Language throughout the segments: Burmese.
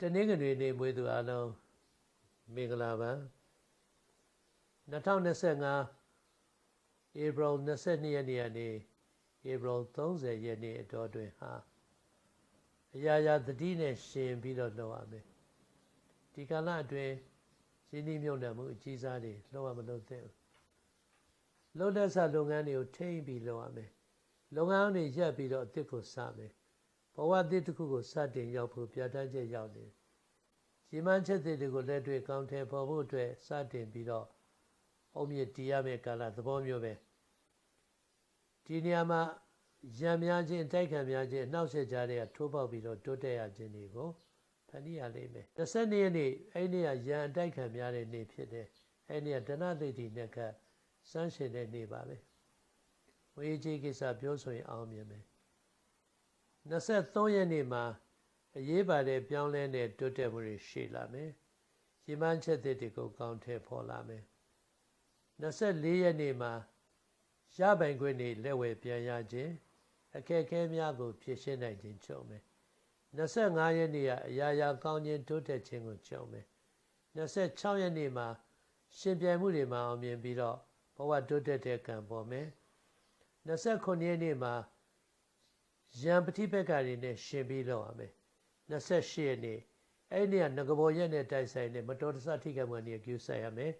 တနင်္ဂနွေနေ့မွေးသူအလုံးမင်္ဂလာပါ2025ဧပြီ22ရက်နေ့ကနေဧပြီ30ရက်နေ့အတော်တွင်ဟာအရာရာသတိနဲ့ရှင်ပြီးတော့လုပ်ရမယ်ဒီကာလအတွင်းရင်းနှီးမြှုပ်နှံမှုအကြီးစားတွေလုပ်ရမလို့သင့်ဘူးလုပ်လက်စလုပ်ငန်းတွေကိုထိမ့်ပြီးလုပ်ရမယ်လုပ်ငန်းတွေရပ်ပြီးတော့အစ်စ်ကိုစမယ် ဘဝအသစ်တစ်ခုကိုစတင်ရောက်ဖို့ပြဋ္ဌာန်းချက်ရောက်နေရည်မှန်းချက်တွေကိုလက်တွေ့ကောင်းထည်ပေါ်ဖို့အတွက်စတင်ပြီးတော့အုံမြင့်တီးရမယ့်ကာလသဘောမျိုးပဲဒီနေရာမှာရံများခြင်းတိုက်ခံများခြင်းအနှောက်အယှက်ကြားတွေကထိုးပေါက်ပြီးတော့တိုးတက်ရခြင်းတွေကိုဖန်တီးရလိမ့်မယ်22ရက်နေ့အဲ့ဒီကရံတိုက်ခံများတဲ့နေ့ဖြစ်တယ်အဲ့ဒီကဒဏသိတိနဲ့ကစမ်းရှင်တဲ့နေ့ပါပဲဝေကြီးကိစ္စပြောဆိုရင်အောင်မြင်မယ် 23ရက်နေ့မှာအရေးပါတဲ့ပြောင်းလဲတဲ့တိုးတက်မှုတွေရှိလာမယ်။ရီမန်းချက်တွေကိုကောင်းထဲပေါ်လာမယ်။24ရက်နေ့မှာရပိုင်ခွင့်တွေလက်ဝယ်ပြန်ရခြင်းအခက်အခဲများကိုဖြည့်ရှင်းနိုင်ခြင်းကြုံမယ်။25ရက်နေ့ကအရာရာကောင်းခြင်းတိုးတက်ခြင်းကိုကြုံမယ်။26ရက်နေ့မှာရှင်ပြိုင်မှုတွေမှာအောင်မြင်ပြီးတော့ဘဝတိုးတက်တဲ့ကံပေါ်မယ်။29ရက်နေ့မှာ ရံပฏิပက္ခတွေနဲ့ရှင်ပြီးလောက်ရမယ်28ရက်နေ့အဲ့ဒီကငကဘောရက်နဲ့တိုက်ဆိုင်တဲ့မတော်တဆထိခိုက်မှုတွေကျူးဆိုင်ရမယ်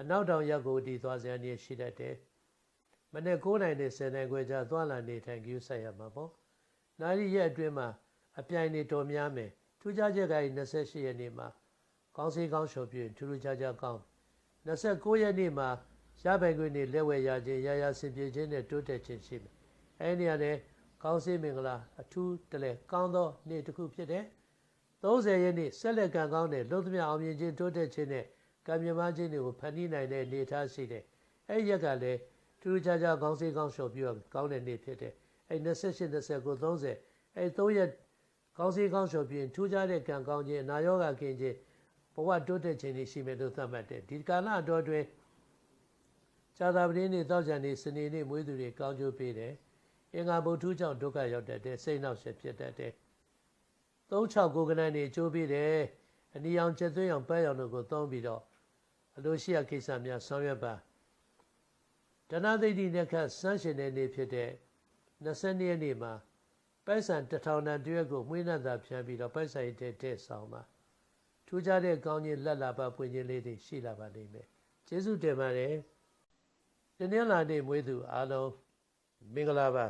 အနောက်တောင်ရက်ကိုတည်သွားစရာနေရှိတတ်တယ်မနေ့9နိုင်နဲ့10နိုင်ခွဲကြာသွားလာနေထိုင်ကျူးဆိုင်ရမှာပေါ့နာရီရက်အတွင်းမှာအပြိုင်နေတော်များမယ်ထူးခြားချက်က28ရက်နေ့မှာကောင်းစီကောင်းရှုပ်ပြထူးထူးခြားခြားကောင်း29ရက်နေ့မှာရပိုင်ခွင့်နေလက်ဝဲရခြင်းရရဆင်ပြေခြင်းနဲ့တိုးတက်ခြင်းရှိမယ်အဲ့ဒီနေရာနဲ့ ကောင်းစေးမင်္ဂလာအထူးတလဲကောင်းသောနေ့တစ်ခုဖြစ်တယ်30ရက်နေ့ဆက်လက်ကံကောင်းတဲ့လုံသမျှအောင်မြင်ခြင်းတိုးတက်ခြင်းနဲ့ကံမြမခြင်းတွေကိုဖန်တီးနိုင်တဲ့နေသားရှိတယ်အဲ့ရက်ကလည်းထူးခြားခြားကောင်းစေးကောင်းလျှော်ပြီးတော့ကောင်းတဲ့နေ့ဖြစ်တယ်အဲ့28 29 30အဲ့3ရက်ကောင်းစေးကောင်းလျှော်ပြီးထူးခြားတဲ့ကံကောင်းခြင်းအနာရောဂါကင်းခြင်းဘဝတိုးတက်ခြင်းတွေရှိမယ်လို့သတ်မှတ်တယ်ဒီကာလအတော်တွင်ဇာတာပတိနေ့တောက်ကြံနေ့စနေနေ့မွေးသူတွေကောင်းကျိုးပေးတယ် အင်္ဂါဘုထုကြောင့်ဒုက္ခရောက်တတ်တယ်စိတ်နှောက်ယှက်ဖြစ်တတ်တယ်36ကဏ္ဍနေကြိုးပြီးတယ်အနီအောင်ချက်သွင်းအောင်ပန်းရောင်တို့ကိုသုံးပြီးတော့အလိုရှိရကိစ္စများဆောင်ရွက်ပါတဏှာသိတိနဲ့ခတ်စမ်းရှင်တဲ့နေ့ဖြစ်တဲ့22ရက်နေ့မှာပိုက်ဆံတထောင်တန်တရွက်ကိုမှွေးနှံသာဖြန်းပြီးတော့ပိုက်ဆံရတဲ့တဲ့ဆောင်ပါထူးခြားတဲ့ကောင်းခြင်းလက်လာပါပွင့်ခြင်းလေးတွေရှိလာပါလိမ့်မယ်ကျေးဇူးတင်ပါတယ်ဒီနေ့လာနေ့မွေးသူအားလုံးမင်္ဂလာပါ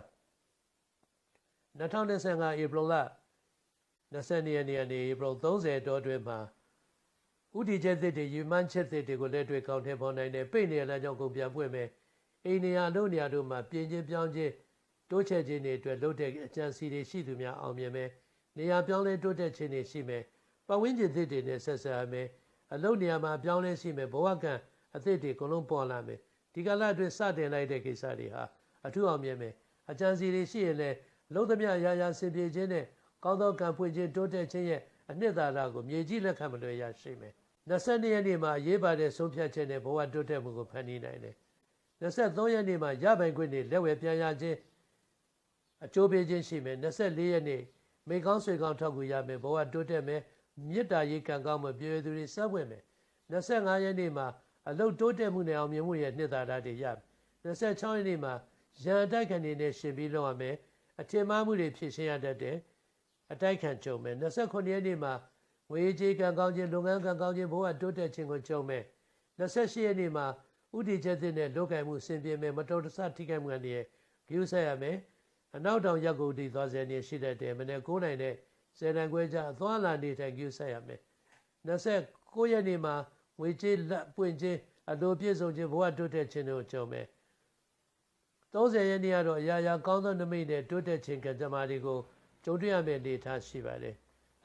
2025ဧပြီလ22ရက်နေ့ကနေဧပြီ30တောအတွင်းမှာဥတီချက်သစ်တွေယူမှန်းချက်သစ်တွေကိုလက်တွေ့ကောင်းထည့်ပေါ်နိုင်တဲ့ပိတ်နေရတဲ့ကြောင့်ကုန်ပြန်ပွင့်မယ်အိန္ဒိယလုံနေရာတို့မှာပြင်ချင်းပြောင်းချင်းတိုးချက်ခြင်းတွေအတွက်လုပ်တဲ့အကြံစီတွေရှိသူများအောင်မြင်မယ်နေရာပြောင်းလဲတိုးတက်ခြင်းတွေရှိမယ်ပတ်ဝန်းကျင်သစ်တွေနဲ့ဆက်ဆံရမယ်အလုပ်နေရာမှာပြောင်းလဲရှိမယ်ဘဝကံအသစ်တွေအကုန်လုံးပေါ်လာမယ်ဒီကလအတွင်းစတင်လိုက်တဲ့ကိစ္စတွေဟာအထူးအောင်မြင်မယ်အကြံစီတွေရှိရင်လည်း လုံးသမျှရာရာစင်ပြေခြင်းနဲ့ကောင်းသောကံဖွင့်ခြင်းတိုးတက်ခြင်းရဲ့အနှစ်သာရကိုမြေကြီးလက်ခံမလွယ်ရရှိမယ်22ရက်နေ့မှာရေးပါတဲ့ဆုံးဖြတ်ချက်နဲ့ဘဝတိုးတက်မှုကိုဖန်တီးနိုင်တယ်23ရက်နေ့မှာရပိုင်ခွင့်နဲ့လက်ဝယ်ပြန်ရခြင်းအကျိုးပေးခြင်းရှိမယ်24ရက်နေ့မိကောင်းဆွေကောင်းထောက်ကူရမယ်ဘဝတိုးတက်မယ်မေတ္တာရေးကံကောင်းမှုပြေသူတွေစပ်ဝင်မယ်25ရက်နေ့မှာအလုတ်တိုးတက်မှုနဲ့အောင်မြင်မှုရဲ့နှစ်သာရတွေရမယ်26ရက်နေ့မှာရန်တိုက်ခံနေနဲ့ရှင်ပြီးလုပ်ရမယ် အထင်မှားမှုတွေဖြစ်ရှင်းရတတ်တယ်အတိုက်ခံကြုံမယ်29ရက်နေ့မှာငွေကြေးကံကောင်းခြင်းလုပ်ငန်းကံကောင်းခြင်းဘဝတိုးတက်ခြင်းကိုကြုံမယ်28ရက်နေ့မှာဥတီချက်တဲ့နဲ့လောကမှုဆင်ပြေမယ်မတော်တဆထိခိုက်မှုတွေဂရုစိုက်ရမယ်အနောက်တောင်ရက်ကိုတည်သွားစေနေရှိတတ်တယ်မနေ့9နိုင်တဲ့ဇေနံခွဲကြအသွားလာနေထိုင်ဂရုစိုက်ရမယ်29ရက်နေ့မှာငွေကြေးလက်ပွင့်ခြင်းအလိုပြည့်စုံခြင်းဘဝတိုးတက်ခြင်းတို့ကြုံမယ် 30ရက်နေ့ကတော့အရာရာကောင်းသောနမိတ်နဲ့တိုးတက်ခြင်းကံကြမ္မာတွေကိုကြုံတွေ့ရမယ့်အနေအထားရှိပါတယ်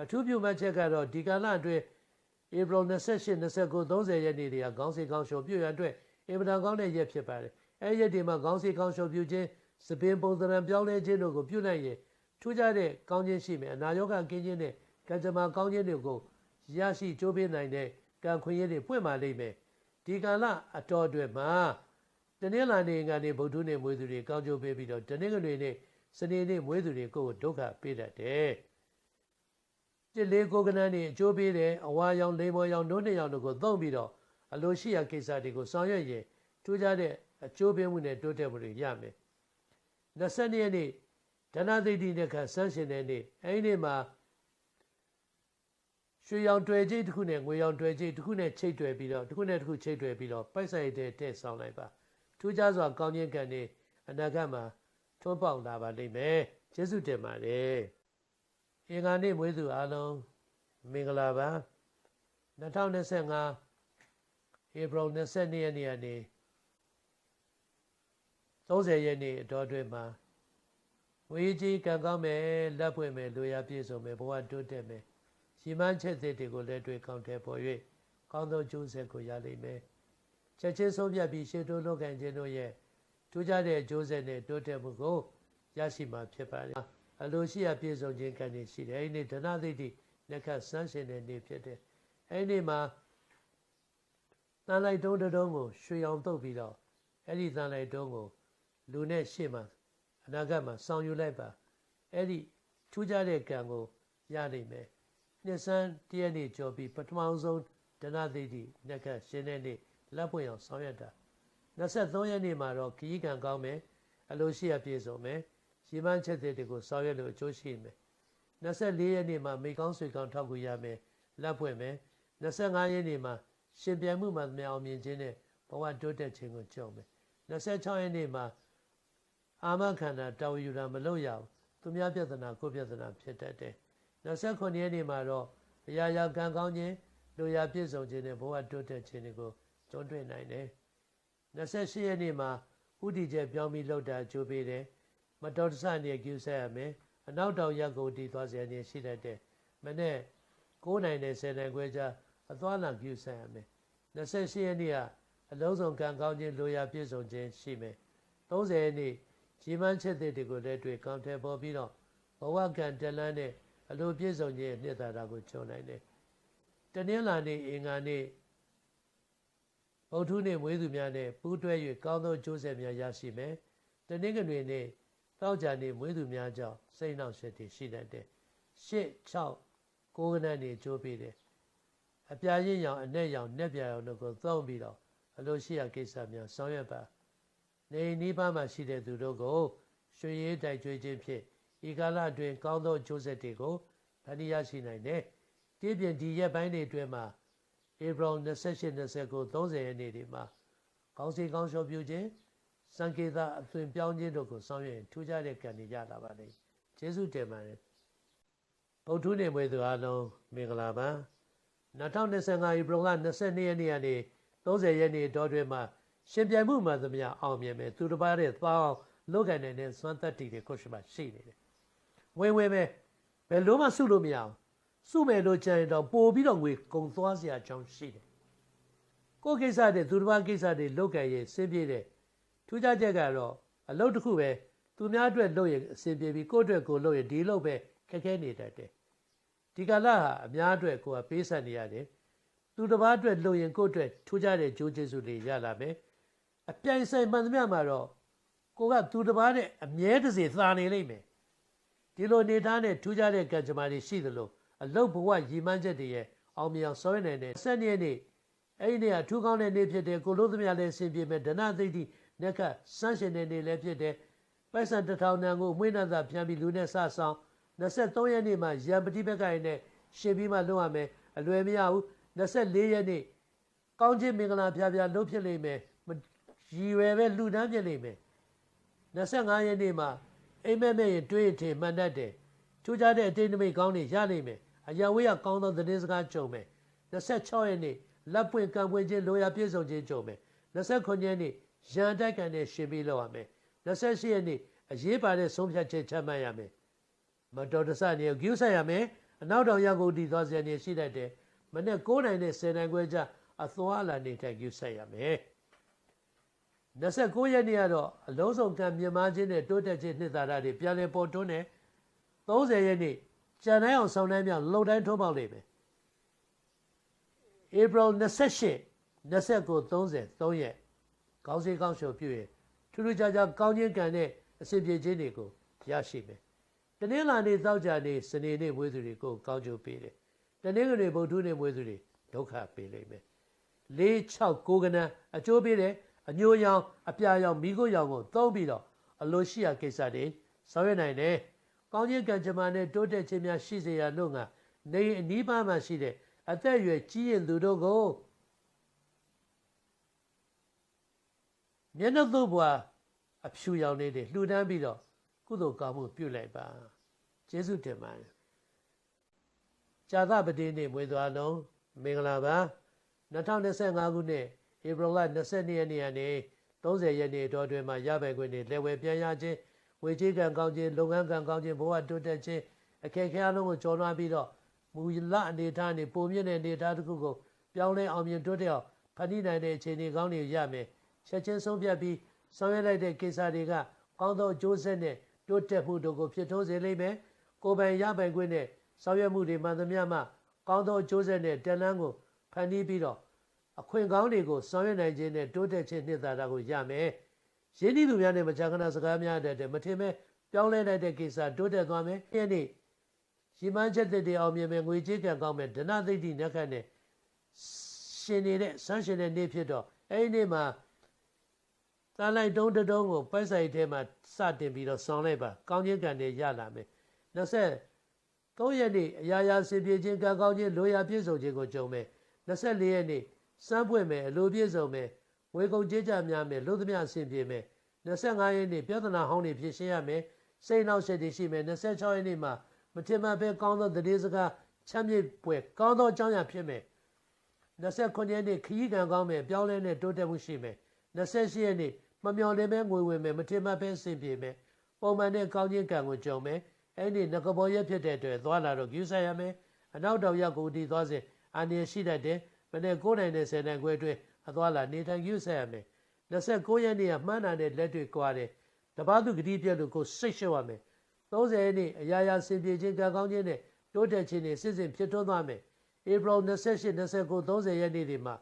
အထူးပြုမှတ်ချက်ကတော့ဒီကာလအတွင်းဧပြီ28 29 30ရက်နေ့တွေကခေါင်းစီကောင်းရှုံပြုရအတွက်အင်မတန်ကောင်းတဲ့ရက်ဖြစ်ပါတယ်အဲရက်တွေမှာခေါင်းစီကောင်းရှုံပြုခြင်းစပင်ပုံသဏ္ဍာန်ပြောင်းလဲခြင်းတို့ကိုပြုနိုင်ရင်ထူးခြားတဲ့ကောင်းခြင်းရှိမယ်အနာရောဂါကင်းခြင်းနဲ့ကံကြမ္မာကောင်းခြင်းတွေကိုရရှိကြိုးပေးနိုင်တဲ့ကံခွင့်ရည်တွေပွင့်ပါလိမ့်မယ်ဒီကာလအတော်အတွင်းမှာ တနင်္လာနေ့ကနေဗုဒ္ဓနေ့မွေးသူတွေကောင်းကျိုးပေးပြီးတော့တနင်္ဂနွေနေ့စနေနေ့မွေးသူတွေကိုဒုက္ခပေးတတ်တယ်တစ်လေးကိုကနန်းနေအကျိုးပေးတယ်အဝါရောင်လိမ္မော်ရောင်တို့နှစ်ရောင်တို့ကိုသုံးပြီးတော့အလိုရှိရာကိစ္စတွေကိုဆောင်ရွက်ရင်ထူးခြားတဲ့အကျိုးပေးမှုနဲ့တိုးတက်မှုတွေရမယ်22ရက်နေ့ဒဏသိတိနဲ့ခဆန်းရှင်တဲ့နေ့အဲဒီနေ့မှာရွှေရောင်တွေ့ကြိတ်တစ်ခုနဲ့ငွေရောင်တွေ့ကြိတ်တစ်ခုနဲ့ချိတ်တွေ့ပြီးတော့တစ်ခုနဲ့တစ်ခုချိတ်တွေ့ပြီးတော့ပိုက်ဆိုင်တဲ့တဲ့ဆောင်လိုက်ပါ ထူးခြားစွာကောင်းခြင်းကံနေအနာဂတ်မှာထွန်းပေါက်လာပါလိမ့်မယ်ကျေးဇူးတင်ပါတယ်အင်္ဂါနေ့မွေးသူအားလုံးမင်္ဂလာပါ2025ဧပြီ22ရက်နေ့ကနေ30ရက်နေ့အတော်အတွင်းမှာဝေကြီးကံကောင်းမယ်လက်ပွင့်မယ်လူရပြည့်စုံမယ်ဘဝတိုးတက်မယ်ရှိမှန်းချက်သစ်တွေကိုလည်းတွေ့ကောင်းတယ်ပေါ်၍ကောင်းသောကျိုးဆက်ကိုရလိမ့်မယ် ချက်ချင်းဆုံးဖြတ်ပြီးရှေ့တိုးလုပ်ကင်ခြင်းတို့ရဲ့ထူးခြားတဲ့ကျိုးဆက်နဲ့တိုးတက်မှုကိုရရှိမှာဖြစ်ပါတယ်အလိုရှိရာပြည့်စုံခြင်းကံနေရှိတယ်အဲဒီနေ့ဒနာသိတိလက်ခတ်ဆန်းရှင်တဲ့နေ့ဖြစ်တယ်အဲဒီနေ့မှာတန်လိုက်တုံးတုံးကိုရွှေအောင်တုပ်ပြီးတော့အဲ့ဒီတန်လိုက်တုံးကိုလူနဲ့ရှေ့မှာအနာဂတ်မှာဆောင်ယူလိုက်ပါအဲ့ဒီထူးခြားတဲ့ကံကိုရနိုင်မယ်နှစ်ဆန်းတရက်နေ့ကြော်ပြီးပထမဆုံးဒနာသိတိလက်ခတ်ရှင်တဲ့နေ့ လက်ပွင့်အောင်ဆောင်ရွက်တာ23ရက်နေ့မှာတော့ခီးကံကောင်းမယ်အလိုရှိရပြည့်စုံမယ်ရေပန်းချက်တွေကိုဆောင်ရွက်လို့အကျိုးရှိမယ်24ရက်နေ့မှာမိကောင်းဆွေကောင်းထောက်ကူရမယ်လက်ပွင့်မယ်25ရက်နေ့မှာရှင်ပြန်မှုမှမြောင်မြင်ခြင်းနဲ့ဘဝတိုးတက်ခြင်းကိုကြုံမယ်26ရက်နေ့မှာအာမခန္ဓာတာဝယူတာမလုပ်ရဘူးသူများပြဿနာကိုပြဿနာဖြစ်တတ်တယ်29ရက်နေ့မှာတော့အရာရာကံကောင်းခြင်းလူရာပြည့်စုံခြင်းနဲ့ဘဝတိုးတက်ခြင်းတွေကို ကြုံတွေ့နိုင်တယ်28ရက်နေ့မှာဥတီကျပြောင်းပြီးလှုပ်တာကြိုးပေးတယ်မတော်တဆနေကျူးဆက်ရမယ်အနောက်တောင်ရက်ကိုတီသွားစရာနေရှိတတ်တယ်မနေ့9နိုင်နဲ့10နိုင်ခွဲကြားအသွားလံကျူးဆက်ရမယ်28ရက်နေ့ကအလုံးစုံကံကောင်းခြင်းလိုရာပြည့်စုံခြင်းရှိမယ်30ရက်နေ့ကြီးမန်းချက်တွေကိုလည်းတွေ့ကောင်းတယ်ပေါ်ပြီးတော့ဘဝကံတလန်းနဲ့အလိုပြည့်စုံခြင်းနှစ်သာတာကိုကြုံနိုင်တယ်တနင်္လာနေ့အင်္ဂါနေ့ ဗုဒ္ဓနေ့မွေးသူများနဲ့ပူးတွဲ၍ကောင်းသောကျိုးဆက်များရရှိမယ်တနင်္ဂနွေနေ့တောက်ကြနေ့မွေးသူများကြောင့်စိတ်နှောက်ယှက်တွေရှိတတ်တယ်ရှစ်6 9ခဏနေကြိုးပေးတယ်အပြာရင်းရောင်အနဲ့ရောင်နှက်ပြာရောင်တို့ကိုသုံးပြီးတော့အလိုရှိရာကိစ္စများဆောင်ရွက်ပါနေနိဗ္ဗာန်မှာရှိတဲ့သူတို့ကိုရွှေရည်တိုက်ကြွေးခြင်းဖြင့်ဤကာလအတွင်းကောင်းသောကျိုးဆက်တွေကိုဖန်တီးရရှိနိုင်တယ်ဒီပြင်ဒီရက်ပိုင်းတွေအတွင်းမှာ ဧပြီ28 29 30ရက်နေ့ဒီမှာကောင်းစီကောင်းရှောပြုခြင်းစံကေတာအသွင်ပြောင်းခြင်းတို့ကိုဆောင်ရွက်ထူးခြားတဲ့ကံတွေရလာပါလိမ့်ကျေးဇူးတင်ပါတယ်ဗုဒ္ဓနေမွေသူအားလုံးမင်္ဂလာပါ2025ဧပြီလ22ရက်နေ့ကနေ30ရက်နေ့တောတွင်မှာရှင်ပြိုင်မှုမှသမျှအောင်မြင်မယ်သူတစ်ပါးတဲ့သွားအောင်လုပ်ကိုင်နေတဲ့စွမ်းသက်တည်တွေကိုရှိမှရှိနေတယ်ဝင်ဝင်ပဲဘယ်လို့မှစုလို့မရအောင် စုမယ်လို့ကြံရင်တော့ပို့ပြီးတော့ငွေကုန်သွားစရာအကြောင်းရှိတယ်ကိုယ်ကိစ္စတွေသူတစ်ပါးကိစ္စတွေလုပ်ကြရင်စင်ပြေတယ်ထူးခြားချက်ကတော့အလုပ်တစ်ခုပဲသူများအတွက်လုပ်ရင်အဆင်ပြေပြီးကိုယ့်အတွက်ကိုလုပ်ရင်ဒီလုပ်ပဲခက်ခဲနေတတ်တယ်ဒီကလာဟာအများအတွက်ကိုယ်ကပေးဆက်နေရတယ်သူတစ်ပါးအတွက်လုပ်ရင်ကိုယ့်အတွက်ထူးခြားတဲ့ဂျိုးကျေးဇူးတွေရလာမယ်အပြိုင်ဆိုင်မှန်သမျှမှာတော့ကိုကသူတစ်ပါးနဲ့အမြဲတစေသာနေလိမ့်မယ်ဒီလိုနေသားနဲ့ထူးခြားတဲ့ကံကြမ္မာတွေရှိသလို အလုတ်ဘဝရည်မှန်းချက်တွေရဲ့အောင်မြင်ဆောင်ရွက်နိုင်တဲ့ဆက်နေ့နေ့အဲ့ဒီနေ့ကထူးကောင်းတဲ့နေ့ဖြစ်တယ်ကိုလို့သမျှလည်းအဆင်ပြေမယ်ဒနာသိတိနက်ကစမ်းရှင်တဲ့နေ့လည်းဖြစ်တယ်ပိုက်ဆံတစ်ထောင်တန်ကိုမွေးနာသာပြန်ပြီးလူနဲ့စဆောင်23ရက်နေ့မှာရံပတိဘက်ကရင်နဲ့ရှင်ပြီးမှလုပ်ရမယ်အလွယ်မရဘူး24ရက်နေ့ကောင်းခြင်းမင်္ဂလာဖျားဖျားလုပ်ဖြစ်လိမ့်မယ်ရည်ရွယ်ပဲလူတန်းဖြစ်လိမ့်မယ်25ရက်နေ့မှာအိမ်မက်မဲ့ရင်တွေးထင်မှန်တတ်တယ်ထူးခြားတဲ့အတိတ်နမိတ်ကောင်းတွေရလိမ့်မယ် အရာဝေးကကောင်းသောသတင်းစကားကြုံမယ်26ရက်နေ့လက်ပွင့်ကံပွင့်ခြင်းလိုရာပြည့်စုံခြင်းကြုံမယ်29ရက်နေ့ရန်တိုက်ကန်နဲ့ရှင်ပြီးလောက်ရမယ်28ရက်နေ့အရေးပါတဲ့ဆုံးဖြတ်ချက်ချမှတ်ရမယ်မတော်တဆနေကိုယူဆက်ရမယ်အနောက်တောင်ရောက်ကိုတည်သွားစရာနေရှိတတ်တယ်မနေ့9နိုင်နဲ့10နိုင်ခွဲကြအသွားအလာနေထိုင်ယူဆက်ရမယ်29ရက်နေ့ကတော့အလုံးစုံကံမြင်မာခြင်းနဲ့တိုးတက်ခြင်းနှစ်သာရတွေပြန်လည်ပေါ်တွန်းတယ်30ရက်နေ့ ကြံတိုင်းအောင်ဆောင်းတိုင်းမြောက်လုံတိုင်းထုံးပေါက်လိမ့်မယ်ဧပြီ28 29 30 3ရက်ကောင်းစေးကောင်းရှုံပြုရင်ထူးထူးခြားခြားကောင်းခြင်းကံနဲ့အစဉ်ပြေခြင်းတွေကိုရရှိမယ်တနင်္လာနေ့သောကြာနေ့စနေနေ့မွေးသူတွေကိုကောင်းကျိုးပေးတယ်တနင်္ဂနွေဗုဒ္ဓနေ့မွေးသူတွေဒုက္ခပေးလိမ့်မယ်၄6 9ကနန်းအကျိုးပေးတယ်အညိုရောင်အပြာရောင်မိခိုးရောင်ကိုသုံးပြီးတော့အလိုရှိရာကိစ္စတွေဆောင်ရွက်နိုင်တယ်။ ကောင်းခြင်းကံကြမ္မာနဲ့တိုးတက်ခြင်းများရှိစေရလို့ငါနေအနီးပါးမှာရှိတဲ့အသက်အရွယ်ကြီးရင်သူတို့ကိုမျက်နှာသို့ဘွာအဖြူရောင်လေးတွေလှူဒန်းပြီးတော့ကုသိုလ်ကောင်းမှုပြုလိုက်ပါကျေးဇူးတင်ပါတယ်ဇာသပတိနေ့မွေးသွားလုံးမင်္ဂလာပါ2025ခုနှစ်ဧပြီလ22ရက်နေ့ကနေ30ရက်နေ့တော်တွင်မှာရပိုင်ခွင့်တွေလက်ဝဲပြန်ရခြင်း ဝေချေကံကောင်းခြင်းလုပ်ငန်းကံကောင်းခြင်းဘဝတိုးတက်ခြင်းအခက်အခဲအလုံးကိုကျော်လွှားပြီးတော့မူလအနေထားနဲ့ပုံမြင့်တဲ့အနေထားတစ်ခုကိုပြောင်းလဲအောင်မြင်တိုးတက်အောင်ဖန်တီးနိုင်တဲ့အခြေအနေကောင်းတွေရမယ်ချက်ချင်းဆုံးဖြတ်ပြီးဆောင်ရွက်လိုက်တဲ့ကိစ္စတွေကကောင်းသောအကျိုးဆက်နဲ့တိုးတက်မှုတို့ကိုဖြစ်ထွန်းစေလိမ့်မယ်ကိုယ်ပိုင်ရပိုင်ခွင့်နဲ့ဆောင်ရွက်မှုတွေမှန်သမျှမှကောင်းသောအကျိုးဆက်နဲ့တန်လန်းကိုဖန်တီးပြီးတော့အခွင့်ကောင်းတွေကိုဆောင်ရွက်နိုင်ခြင်းနဲ့တိုးတက်ခြင်းနှစ်သာရကိုရမယ်။ ရင်းနှီးသူများနဲ့မကြာခဏစကားများတဲ့မထင်မဲ့ပြောင်းလဲနိုင်တဲ့ကိစ္စတိုးတက်သွားမယ်။ဒီနေ့ရီမန်းချက်တဲ့အောင်မြင်မယ်ငွေကြေးကံကောင်းမယ်ဒနာသိတိနက်ခတ်နဲ့ရှင်နေတဲ့ဆန်းရှင်တဲ့နေ့ဖြစ်တော့အဲ့ဒီနေ့မှာတန်လိုက်တုံးတုံးကိုပိုက်ဆိုင်ထဲမှာစတင်ပြီးတော့ဆောင်းလိုက်ပါကောင်းခြင်းကံတွေရလာမယ်။23ရက်နေ့အရာရာစင်ပြေခြင်းကံကောင်းခြင်းလိုရာပြည့်စုံခြင်းကိုကြုံမယ်။24ရက်နေ့စမ်းပွင့်မယ်အလိုပြည့်စုံမယ် ဝေကုန်ကြေးကြများမယ်လို့သမျှအဆင်ပြေမယ်25ရက်နေ့ပြဿနာဟောင်းတွေဖြေရှင်းရမယ်စိတ်နှောက်ရှက်တွေရှိမယ်26ရက်နေ့မှာမထင်မှတ်ပဲကောင်းသောတည်စကားချမ်းမြေ့ပွဲကောင်းသောအကြောင်းအရာဖြစ်မယ်29ရက်နေ့ခရီးကံကောင်းမယ်ပြောင်းလဲတဲ့တိုးတက်မှုရှိမယ်28ရက်နေ့မမျော်လင့်ပဲငွေဝင်မယ်မထင်မှတ်ပဲအဆင်ပြေမယ်ပုံမှန်တဲ့ကောင်းခြင်းကံကိုကြုံမယ်အဲ့ဒီငကဘောရက်ဖြစ်တဲ့အတွက်သွားလာတော့ကျူးဆရရမယ်အနောက်တောင်ရောက်ကိုဒီသွားစဉ်အာနေရှိတတ်တယ်မနေ့9နိုင်နဲ့10နိုင်ခွဲအတွင်း အသွားလာနေထိုင်ယူဆက်ရမယ်29ရက်နေ့ကမှန်းတာနဲ့လက်တွေကွာတယ်တပားသူဂတိပြက်လို့ကိုစိတ်ရှုပ်ရမယ်30ရက်နေ့အရာရာစင်ပြေခြင်းကံကောင်းခြင်းနဲ့တိုးတက်ခြင်းနဲ့စစ်စစ်ဖြစ်ထွန်းသွားမယ်ဧပြီ28 29 30ရက်နေ့တွေမှာ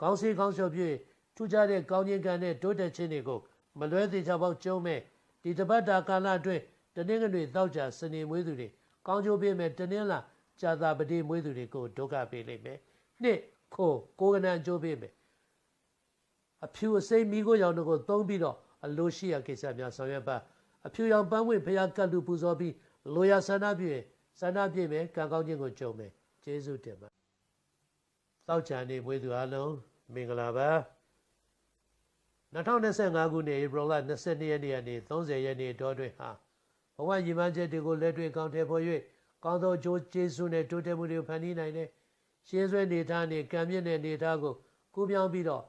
ကောင်းစီကောင်းလျှော်ပြည့်ထူးခြားတဲ့ကောင်းခြင်းကံနဲ့တိုးတက်ခြင်းတွေကိုမလွဲသေးချပေါက်ကျုံးမဲ့ဒီတပတ်တာကာလအတွင်းတနင်္ဂနွေတောက်ကြစနေမွေးသူတွေကောင်းကျိုးပေးမဲ့တနင်္လာကြာသာပတိမွေးသူတွေကိုဒုက္ခပေးလိမ့်မယ်နှစ်ခိုးကိုကနန်ကြိုးပေးမယ် အဖြူအစိမ်းမိကိုရောင်တို့ကိုသုံးပြီးတော့အလိုရှိရာကိစ္စများဆောင်ရွက်ပါအဖြူရောင်ပန်းဝင်ဖျားကတ်လူပူဇော်ပြီးလိုရာဆန္ဒပြည့်ဆန္ဒပြည့်မယ်ကံကောင်းခြင်းကိုကြုံမယ်ကျေးဇူးတင်ပါတောက်ချန်နေမွေးသူအလုံးမင်္ဂလာပါ2025ခုနှစ်ဧပြီလ22ရက်နေ့ကနေ30ရက်နေ့တောတွင်ဟာဘဝရည်မှန်းချက်တွေကိုလက်တွေ့ကောင်းထည့်ဖို့၍ကောင်းသောကြိုးကျေးဇူးနဲ့တိုးတက်မှုတွေကိုဖန်တီးနိုင်တဲ့ရှင်းဆွဲနေထားနဲ့ကံမြင့်တဲ့နေထားကိုကူးပြောင်းပြီးတော့ဘ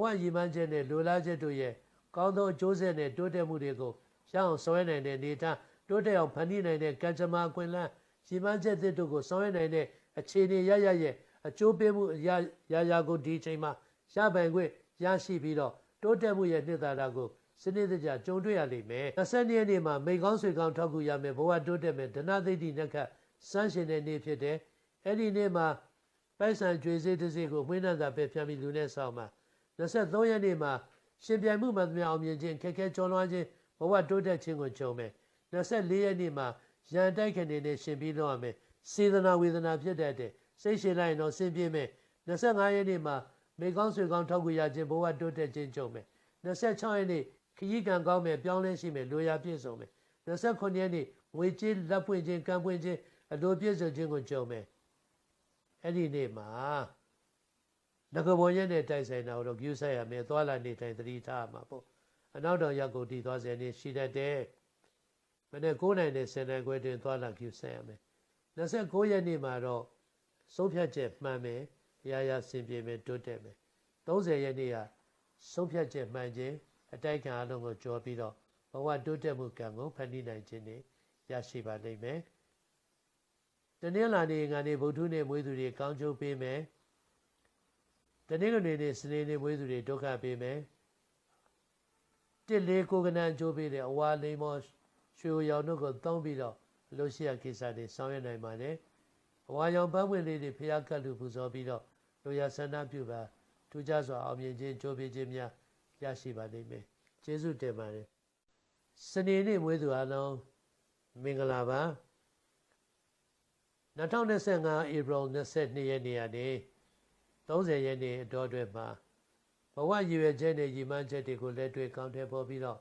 ဝရည်မှန်းချက်နဲ့လိုလားချက်တို့ရဲ့ကောင်းသောအကျိုးဆက်နဲ့တိုးတက်မှုတွေကိုရအောင်ဆောင်ရွက်နိုင်တဲ့နေထားတိုးတက်အောင်ဖန်တီးနိုင်တဲ့ကံကြမ္မာကွင်လန်းရည်မှန်းချက်သစ်တို့ကိုဆောင်ရွက်နိုင်တဲ့အခြေအနေရရရဲ့အကျိုးပေးမှုရရရကိုဒီချိန်မှာရပိုင်ခွင့်ရရှိပြီးတော့တိုးတက်မှုရဲ့နှစ်သာရကိုစနစ်တကျကြုံတွေ့ရလိမ့်မယ်20ရက်နေ့မှာမိကောင်းဆွေကောင်းထောက်ကူရမယ်ဘဝတိုးတက်မယ်ဒနာသိတိနက္ခစမ်းရှင်တဲ့နေ့ဖြစ်တယ်အဲ့ဒီနေ့မှာပိုက်ဆံကြွေစေးတစ်စေးကိုမွေးနှံသာပဲဖြန့်ပြီးလူနဲ့ဆောင်မှာ 23ရက်နေ့မှာရှင်ပြိုင်မှုမှန်သမျှအောင်မြင်ခြင်းခက်ခဲကျော်လွှားခြင်းဘဝတိုးတက်ခြင်းကိုကြုံမယ်24ရက်နေ့မှာရန်တိုက်ခဏနဲ့ရှင်ပြီးတော့ရမယ်စေတနာဝေဒနာဖြစ်တဲ့တဲ့စိတ်ရှင်လိုက်တော့ဆင်းပြေးမယ်25ရက်နေ့မှာမေကောင်းဆွေကောင်းထောက်ကူရခြင်းဘဝတိုးတက်ခြင်းကြုံမယ်26ရက်နေ့ခရီးကံကောင်းမယ်ပြောင်းလဲရှိမယ်လိုရာပြည့်စုံမယ်29ရက်နေ့ငွေကြေးလက်ပွင့်ခြင်းကံပွင့်ခြင်းအလိုပြည့်စုံခြင်းကိုကြုံမယ်အဲ့ဒီနေ့မှာ ငကဘောရက်နဲ့တိုက်ဆိုင်တာတော့ကျူးဆက်ရမယ်သွားလာနေတိုင်းသတိထားမှာပေါ့အနောက်တော်ရောက်ကိုတည်သွားစေနေရှိတတ်တယ်မနေ့9နိုင်နဲ့10နိုင်ခွဲတွင်သွားလာကျူးဆက်ရမယ်29ရက်နေ့မှာတော့ဆုံးဖြတ်ချက်မှန်မယ်ရရဆင်ပြေမယ်တိုးတက်မယ်30ရက်နေ့ကဆုံးဖြတ်ချက်မှန်ခြင်းအတိုက်ခံအလုံးကိုကြော်ပြီးတော့ဘဝတိုးတက်မှုကံကိုဖန်တီးနိုင်ခြင်းနဲ့ရရှိပါလိမ့်မယ်တနင်္လာနေ့ငါနေ့ဗုဒ္ဓနေ့မွေးသူတွေကောင်းကျိုးပေးမယ် တနင်္ဂနွေနေ့စနေနေ့မွေးသူတွေဒုက္ခပေးမယ်တစ်လေးကိုကနန်ကျိုးပေးတယ်အဝါလိမ္မောရွှေရောင်တို့ကိုသုံးပြီးတော့အလို့ရှိရကိစ္စတွေဆောင်ရွက်နိုင်ပါတယ်အဝါရောင်ပန်းဝင်လေးတွေဖျားကတ်လူပူဇော်ပြီးတော့လူရဆန္ဒပြုပါထူးခြားစွာအောင်မြင်ခြင်းကြိုးပေးခြင်းများရရှိပါလိမ့်မယ်ကျေးဇူးတင်ပါတယ်စနေနေ့မွေးသူအလုံးမင်္ဂလာပါ2025 April 22ရက်နေ့ကနေ 30ရက်နေ့အတော်အတွင်းမှာဘဝရည်ရွယ်ချက်နဲ့ရည်မှန်းချက်တွေကိုလက်တွေ့ကောင်းတဲ့ပေါ်ပြီးတော့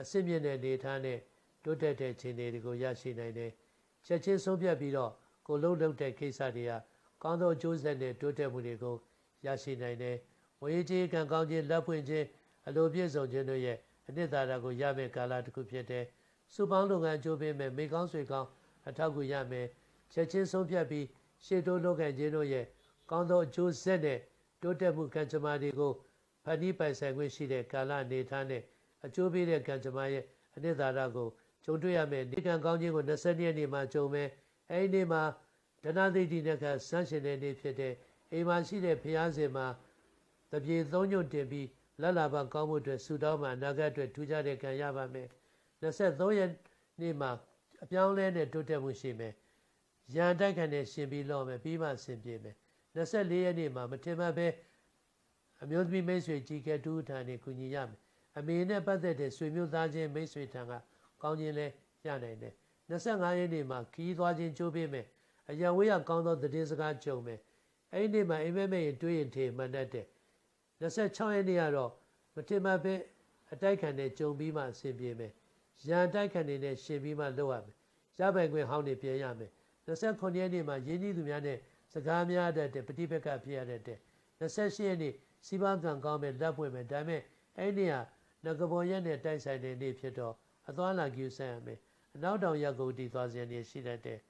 အစစ်မြင့်တဲ့နေထားနဲ့တိုးတက်တဲ့ခြေနေတွေကိုရရှိနိုင်တယ်ချက်ချင်းဆုံးဖြတ်ပြီးတော့ကိုလုံးလုံးတဲ့ကိစ္စတွေကကောင်းသောအကျိုးဆက်နဲ့တိုးတက်မှုတွေကိုရရှိနိုင်တယ်ဝေကြီးကံကောင်းခြင်းလက်ဖွင့်ခြင်းအလိုပြည့်စုံခြင်းတို့ရဲ့အနှစ်သာရကိုရမယ့်ကာလတစ်ခုဖြစ်တဲ့စုပေါင်းလုပ်ငန်းကြိုးပေးမယ်မိကောင်းဆွေကောင်းအထောက်အကူရမယ်ချက်ချင်းဆုံးဖြတ်ပြီးရှေ့တိုးလုပ်ငန်းခြင်းတို့ရဲ့ ကောင်းသောအကျိုးဆက်နဲ့တိုးတက်မှုကံကြမ္မာတွေကိုဖန်တီးပိုင်ဆိုင်ခွင့်ရှိတဲ့ကာလအနေထားနဲ့အကျိုးပေးတဲ့ကံကြမ္မာရဲ့အနှစ်သာရကိုကြုံတွေ့ရမယ်ဒီကံကောင်းခြင်းကို20ရက်နေ့မှာကြုံမယ်အဲဒီနေ့မှာဒနာသိတိနဲ့ကဆန်းရှင်တဲ့နေ့ဖြစ်တဲ့အိမ်မှာရှိတဲ့ဘုရားရှင်မှာတပြေသုံးညွတ်တင်ပြီးလက်လာပါကောင်းမှုအတွက်ဆုတောင်းမှအနာဂတ်အတွက်ထူးခြားတဲ့ကံရပါမယ်23ရက်နေ့မှာအပြောင်းလဲနဲ့တိုးတက်မှုရှိမယ်ရန်တိုက်ခံနဲ့ရှင်ပြီးလောမယ်ပြီးမှဆင်ပြေမယ် 24ရက်နေ့မှာမထင်မှတ်ပဲအမျိုးသမီးမိတ်ဆွေကြီးကဲတူထံနေကူညီရမယ်အမေနဲ့ပတ်သက်တဲ့ဆွေမျိုးသားချင်းမိတ်ဆွေထံကကောင်းခြင်းလဲရနိုင်တယ်25ရက်နေ့မှာခီးသွားခြင်းကြိုးပေးမယ်အရာဝေးရကောင်းသောသတင်းစကားကြုံမယ်အဲ့ဒီနေ့မှာအိမ်မက်မဲ့ရင်တွေးရင်ထေမှန်တတ်တယ်26ရက်နေ့ကတော့မထင်မှတ်ပဲအတိုက်ခံနဲ့ကြုံပြီးမှအဆင်ပြေမယ်ရန်တိုက်ခံနေနဲ့ရှင်ပြီးမှလုပ်ရမယ်ရပိုင်ခွင့်ဟောင်းနေပြန်ရမယ်29ရက်နေ့မှာရင်းနှီးသူများနဲ့ စကားများတတ်တဲ့ပฏิပက္ခဖြစ်ရတဲ့28ရက်နေ့စီးပွားကံကောင်းမဲ့လက်ပွင့်မဲ့ဒါပေမဲ့အဲ့ဒီဟာငကဘောရက်နဲ့တိုက်ဆိုင်တဲ့နေ့ဖြစ်တော့အသွားလာကျူဆိုင်ရမယ်အနောက်တောင်ရက်ကုန်တီသွားစရာနေရှိတတ်တယ်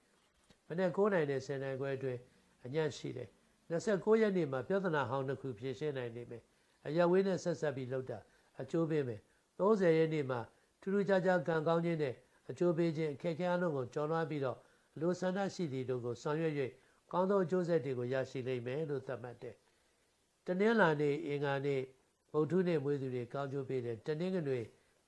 မနေ့9နိုင်နဲ့10နိုင်ခွဲအတွင်းအညံ့ရှိတယ်29ရက်နေ့မှာပြဿနာဟောင်းတစ်ခုဖြေရှင်းနိုင်နေမယ်အရဝေးနဲ့ဆက်ဆက်ပြီးလှုပ်တာအကျိုးပေးမယ်30ရက်နေ့မှာထူးထူးခြားခြားကံကောင်းခြင်းနဲ့အကျိုးပေးခြင်းအခက်အခဲအလုံးကိုကျော်လွှားပြီးတော့လူဆန္ဒရှိသည့်တို့ကိုဆောင်ရွက်၍ ကောင်းသောအကျိုးဆက်တွေကိုရရှိလိမ့်မယ်လို့သတ်မှတ်တယ်။တနင်္လာနေ့အင်္ဂါနေ့ဗုဒ္ဓနေ့မွေးသူတွေကောင်းကျိုးပေးတယ်။တနင်္ဂနွေ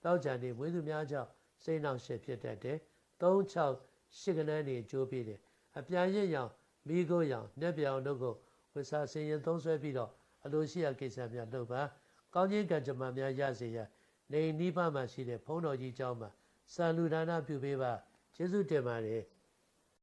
တောက်ကြနေ့မွေးသူများကြောင့်စိတ်နှောင့်ယှက်ဖြစ်တတ်တယ်။3 6 8ကနန်းနေကျိုးပေးတယ်။အပြန်ရစ်ရောင်မိကိုရောင်နှက်ပြောင်တို့ကိုဝဆာစင်ရင်သုံးဆွဲပြီးတော့အလိုရှိရာကိစ္စများလုပ်ပါ။ကောင်းခြင်းကံကြမ္မာများရစေရနေနိဗ္ဗာန်မှာရှိတဲ့ဘုန်းတော်ကြီးเจ้าမှာစာလူဒါနပြုပေးပါကျေးဇူးတင်ပါတယ်